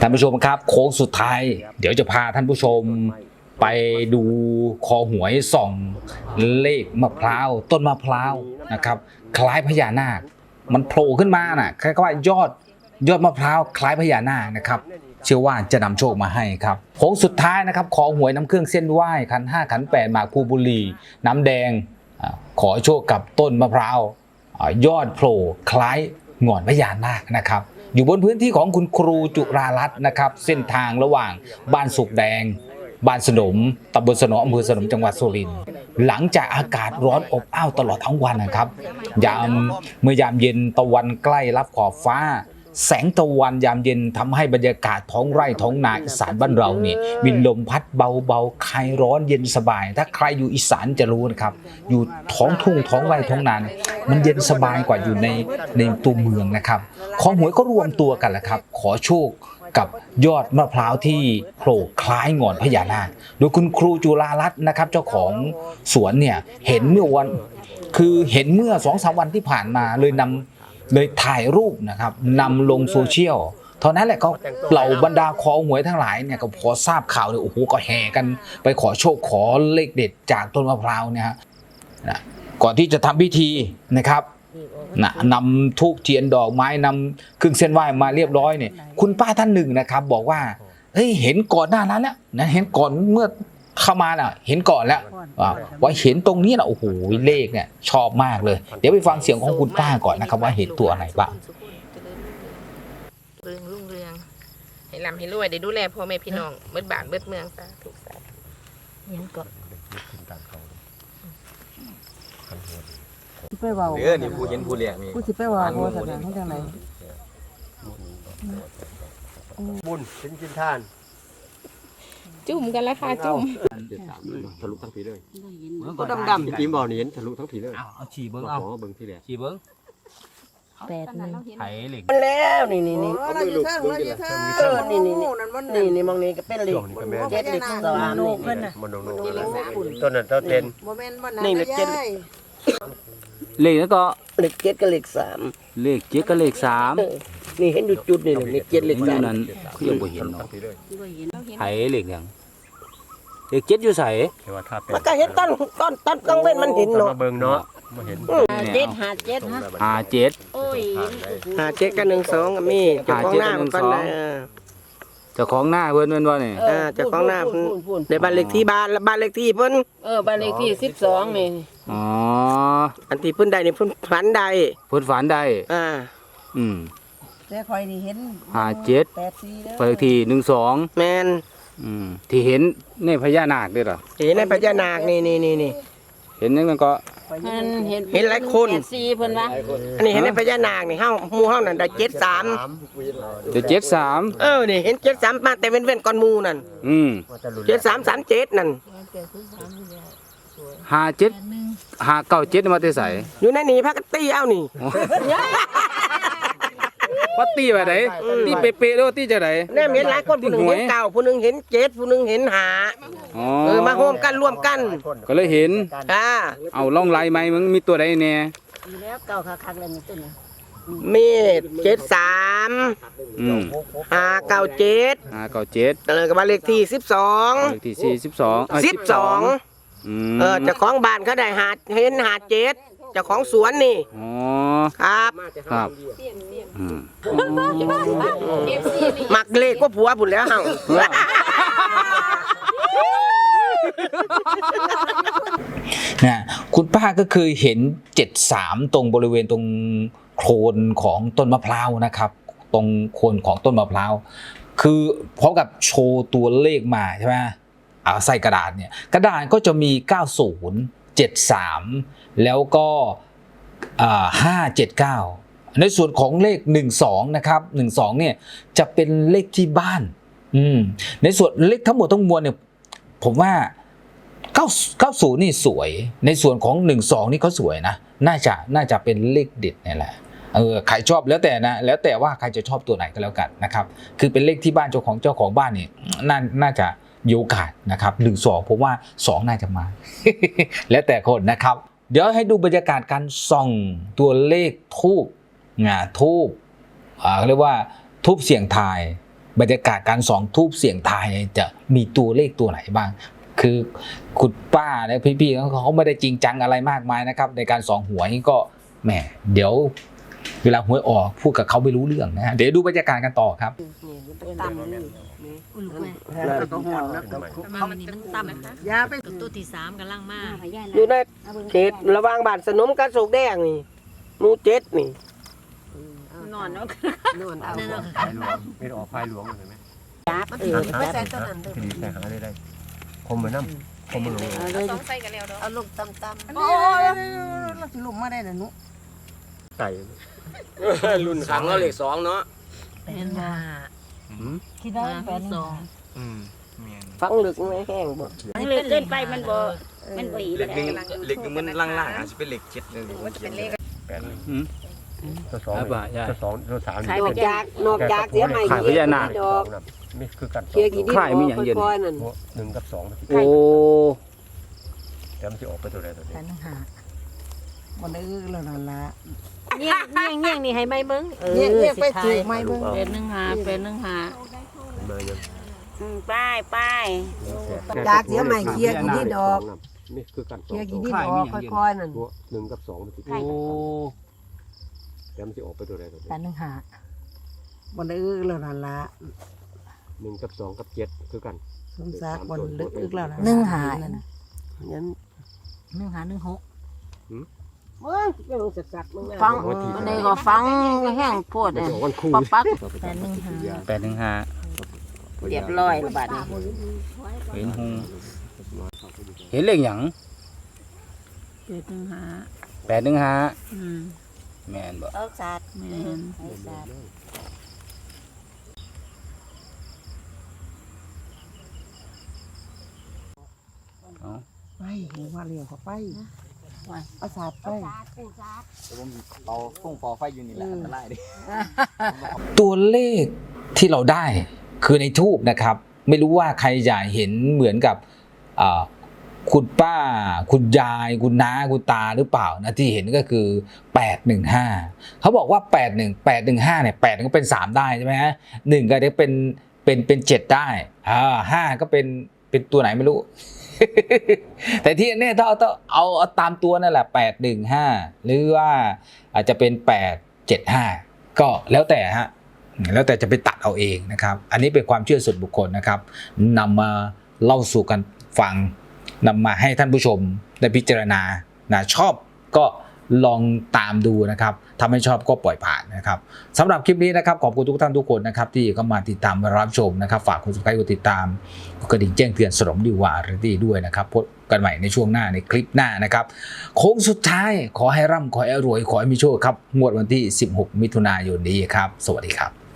ท่านผู้ชมครับ โค้งสุดท้าย เดี๋ยวจะพาท่านผู้ชมไปดูคอหวยส่องเลขมะพร้าวต้นมะพร้าวนะครับ คล้ายพญานาค มันโผล่ขึ้นมาน่ะคล้ายๆว่ายอดยอดมะพร้าวคล้ายพญานาคนะครับเชื่อว่าจะนำโชคมาให้ครับโค้งสุดท้ายนะครับ ขอหวยน้ำเครื่องเส้นไหว้ขันห้าขันแปดหมากภูบุรี น้ำแดงขอโชคกับต้นมะพร้าวยอดโผล่คล้ายหงอนพญานาคนะครับ อยู่บนพื้นที่ของคุณครูจุรารัตน์นะครับ เส้นทางระหว่างบ้านสุกแดง บ้านสนมตำบลสนมอำเภอสนมจังหวัดสุรินทร์หลังจากอากาศร้อนอบอ้าวตลอดทั้งวันนะครับยามเมื่อยามเย็นตะวันใกล้รับขอบฟ้าแสงตะวันยามเย็นทำให้บรรยากาศท้องไร่ท้องนาอีสานบ้านเราเนี่ยมีลมพัดเบาๆคลายร้อนเย็นสบาย ถ้าใครอยู่อีสานจะรู้นะครับ อยู่ท้องทุ่งท้องไร่ท้องนาน มันเย็นสบายกว่าอยู่ในในตัวเมืองนะครับขอหวยก็รวมตัวกันแหละครับ ขอโชคกับยอดมะพร้าวที่โผล่คล้ายงอนพญานาคโดยคุณครูจุฬารัตน์นะครับ เจ้าของสวนเนี่ยเห็นเมื่อวันคือเห็นเมื่อสองสามวันที่ผ่านมาเลยนำเลยถ่ายรูปนะครับนำลงโซเชียลเท่านั้นแหละก็เหล่าบรรดาคอหวยทั้งหลายเนี่ยก็พอทราบข่าวเนี่ยโอ้โหก็แห่กัน ไปขอโชคขอเลขเด็ดจากต้นมะพร้าวเนี่ยฮะ ก่อนที่จะทำพิธีนะครับนะนำทูบเทียนดอกไม้นำเครื่องเส้นไหว้มาเรียบร้อยเนี่ย คุณป้าท่านหนึ่งนะครับ บอกว่าเฮ้ยเห็นก่อนหน้านั้นแล้วนะเห็นก่อนเมื่อเข้ามาน่ะ เห็นก่อนแล้วว่าว่าเห็นตรงนี้นะโอ้โหเลขเนี่ย ชอบมากเลย เดี๋ยวไปฟังเสียงของคุณป้าก่อนนะครับ ว่าเห็นตัวไหนบ้างเรืองรุ่งเรืองให้ลำให้รวยได้ดูแลพ่อแม่พี่น้องเบิดบานเบิดเมืองซะถูกสาธุยังก็ สิไปเว้าเด้อนี่ผู้เห็นผู้เลี้ยงนี่ผู้สิไปเว้าบ่สถานที่จังไดบุญเป็นกินทานจุ่มกันแล้วค่ะจุ่มทะลุทั้งผีเลยก็ดำดำพี่ติ๋มบอกนี่เห็นทะลุทั้งผีเลยเอาเอาฉี่เบิ้งเอาเอาเบิ่งที่แหลกฉี่เบิ้ง แปดหนึ่งไถเหล็ก มันแล้วนี่นี่นี่เราอยู่ทางเราอยู่ทางเออนี่นี่นี่นั่นมันนี่นี่มองนี่ก็เป็นเหล็กช่วงนี้ก็แม่นเจ็ดเหล็กสามนี่เพิ่นน่ะมันโนโนต้นนั้นเท่าเต็นโมเมนต์วันนี่นั้นแหละเจ็ดยายเลขแล้วก็เหล็กเจ็ดกับเหล็กสามเลขเจ็ดกับเลขสามเออนี่เห็นอยู่จุดนี่นี่เหล็กเจ็ดเหล็กมันอสามยู่นั้นคือยังบ่เห็นทั้เนาะงผีเลยไถเหล็กยังเลขเจ็ดอยู่ใส่แค่ว่าถ้าเป็นมันก็เห็นต้นต้นต้นกลางเว้นมันเห็นเนาะมาเบิ่งเนาะ มาเห็นเจ็ดหาเจ็ดฮะหาเจ็ด โอ้ยหาเจ็ดกับหนึ่งสองก็มีเจ้าของหน้ามันก็ได้เออเจ้าของหน้าเพิ่นเพิ่นว่านี่อ่าเจ้าของหน้าเพิ่นในบ้านเลขที่บ้านและบ้านเลขที่เพิ่นเออบ้านเลขที่สิบสองนี่อ๋ออันที่เพิ่นได้นี่เพิ่นฝันได้เพิ่นฝันได้อ่าอืม แต่คอยนี่เห็นหาเจ็ด แปดสี่เด้อเลขที่หนึ่งสองแมนอืมที่เห็นในพญานาคด้วยเหรอเห็นในพญานาคนี่นี่นี่นี่เห็นยังนั้นก็ เพิ่นเห็นเห็นหลายคนแปดสี่เพิ่นว่าอันนี้เห็นในพญานาคนี่เฮาหมู่เฮานั่นได้เจ็ดสามเดี๋ยวเจ็ดสามเออนี่เห็นเจ็ดสามมาแต่เว้นเว้นๆก่อนหมู่นั่นอืมเจ็ดสามสามเจ็ดนั่นหาเจ็ดหาเก้าเจ็ดมาแต่ใส่อยู่ในนี่พักกตีเอานี่ ว่าตีไปไหนตีเป๊ะๆแล้วตีจะไหนแน่เห็นหลายคนผู้หนึ่งเห็นเก้าผู้หนึ่งเห็นเจ็ดผู้หนึ่งเห็นหาอ๋อเออมาโฮมกันร่วมกันก็เลยเห็นอ่าเอาล่องลายไหมมึงมีตัวใดแน่แล้วเก่าคักๆเลยนี่ต้นน่ะมีเจ็ดสามอืมหาเก้าเจ็ดหาเก้าเจ็ดเออกับบ้านเลขที่สิบสองเลขที่สี่สิบสองสิบสองอืมเออเจ้าของบ้านเขาได้หาเห็นหาเจ็ด เจ้าของสวนนี่อ๋อครับครับอืมมักเลขก็ผัวผุนแล้วเฮานะคุณป้าก็เคยเห็นเจ็ดสามตรงบริเวณตรงโคนของต้นมะพร้าวนะครับ ตรงโคนของต้นมะพร้าวคือพร้อมกับโชว์ตัวเลขมาใช่ไหมอ่าใส่กระดาษเนี่ยกระดาษก็จะมี 90 73 แล้วก็อ่า579ในส่วนของเลข 12 นะครับ 12 เนี่ยจะเป็นเลขที่บ้านอืมในส่วนเลขทั้งหมดทั้งมวลเนี่ยผมว่า9 90นี่สวย ในส่วนของ 12 นี่เขาสวยนะ น่าจะน่าจะเป็นเลขเด็ดนี่แหละเออใครชอบแล้วแต่นะแล้วแต่ว่าใครจะชอบตัวไหนก็แล้วกันนะครับ คือเป็นเลขที่บ้านเจ้าของเจ้าของบ้านนี่น่าน่าจะโอกาสนะครับหนึ่งสองผมว่าสองน่าจะมา แล้วแต่คนนะครับ เดี๋ยวให้ดูบรรยากาศการส่องตัวเลขทูบงาทูบเขาเรียกว่าทูบเสียงทาย บรรยากาศการส่องทูบเสียงทายจะมีตัวเลขตัวไหนบ้าง คือคุณป้าและพี่ๆเขาไม่ได้จริงจังอะไรมากมายนะครับ ในการส่องหวยก็แหมเดี๋ยว เวลาหวยออกพูดกับเขาไม่รู้เรื่องนะฮะเดี๋ยวดูบรรยากาศกันต่อครับ ต่ำนี่อุ้ยลูกแม่แล้วก็หอนแล้วก็ประมาณวันนี้มันต่ำนะคะยาไปตัวที่สามกำลังมาอยู่ในเขตระว่างบานสนมกับโศกแดงนี่หมู่เจ็ดนี่นอนเนาะนอนเอานั่นเนาไฟหลวงไม่ออกไฟหลวงเห็นไหมเออไม่ใส่ต้นนั้นที่ดีใส่หาได้ได้คมเหมือนน้ำคมเหมือนลงเอาลเอายสองใส่กันแล้วเนาะเอาลูกต่ำอันนี้เราสิลุมาได้น่ะหนุ ใส่รุ่นขังแล้วเลขสองเนาะเป็นห้าคิดได้แปดสองอืมเมียนฟังลึกไม่แห้งบ่มันเลยเกินไปมันบ่มันบ่อีเหล็กหนึ่งเหล็กหนึ่งมันล่างๆอาจจะเป็นเหล็กเจ็ดหนึ่งมันจะเป็นเลขแปดตัวสองตัวสองตัวสามนอกจากนอกจากเสียใหม่ขายพญานาคดอกนี่คือกันเคลียร์กี่ดินขายมีอย่างเย็นค่อยๆนั่นหนึ่งกับสองโอ้แต่มันจะออกไปตัวใดตัวหนึ่ง มันได้อื้อแล้วนั่นละเงี้ยเงี้ยเงี้ยนี่ให้ไหมมึงเออเรียกเรียกไปสิถืทายอไม้เบิ่งเป็นหนึ่งหาเป็นหนึ่งหามายังป้ายป้ายจากเสียใหม่เคลียร์กี่ดินออกนี่คือกันเคลียร์กี่ดินออกค่อยๆนั่นหนึ่งกับสองมันจะโอ้แต่มันจะออกไปตัวใดตัวหนึ่งเป็นหนึ่งหามันได้อื้อแล้วนั่นละหนึ่งกับสองกับเจ็ดคือกันสมศักดิ์มันลึกอึกแล้วนั่นหนึ่งหานั่นยันหนึ่งหาหนึ่งหก เว้ยยังสักๆมึงฟังอันนี้ก็ฟังแห้งโพดมันเนี่ยจะออกวันคู่ปักปักเป็นหนึ่งหาแปดหนึ่งห้าเรียบร้อยแล้วบัดนี้เห็นหงเห็นเลขหยังเป็นหนึ่งหาแปดหนึ่งห้าอืมแม่นบ่เอาศาสตร์แม่นเอาศาสตร์ไปว่าเรียกเขาไป เอาศาสตร์ไปเราฟุ้งฟอไฟอยู่นี่แหละอันตรายดิ ตัวเลขที่เราได้คือในทูบนะครับ ไม่รู้ว่าใครจะเห็นเหมือนกับอ่าคุณป้า คุณยาย คุณน้า คุณตาหรือเปล่านะที่เห็นก็คือ 815 เขาบอกว่า 81 815เนี่ย8ก็เป็น 3 ได้ใช่ไหมฮะหนึ่งก็ได้เป็นเป็นเป็น 7 ได้อ่าห้าก็เป็นเป็นตัวไหนไม่รู้ แต่ที่แน่ๆต้องเอาเอาเอาตามตัวนั่นแหละแปดหนึ่งห้าหรือว่าอาจจะเป็นแปดเจ็ดห้าก็แล้วแต่ฮะแล้วแต่จะไปตัดเอาเองนะครับ อันนี้เป็นความเชื่อส่วนบุคคลนะครับนำมาเล่าสู่กันฟังนำมาให้ท่านผู้ชมได้พิจารณานะชอบก็ ลองตามดูนะครับถ้าไม่ชอบก็ปล่อยผ่านนะครับสำหรับคลิปนี้นะครับขอบคุณทุกท่านทุกคนนะครับที่เข้ามาติดตามรับชมนะครับ ฝากคุณสุภายกดติดตามกดกระดิ่งแจ้งเตือนสรมดีวาร์ตี้ด้วยนะครับพบกันใหม่ในช่วงหน้าในคลิปหน้านะครับโค้งสุดท้ายขอให้ร่ำขอให้รวยขอให้มีโชคครับงวดวันที่ 16 มิถุนายนนี้ครับ สวัสดีครับ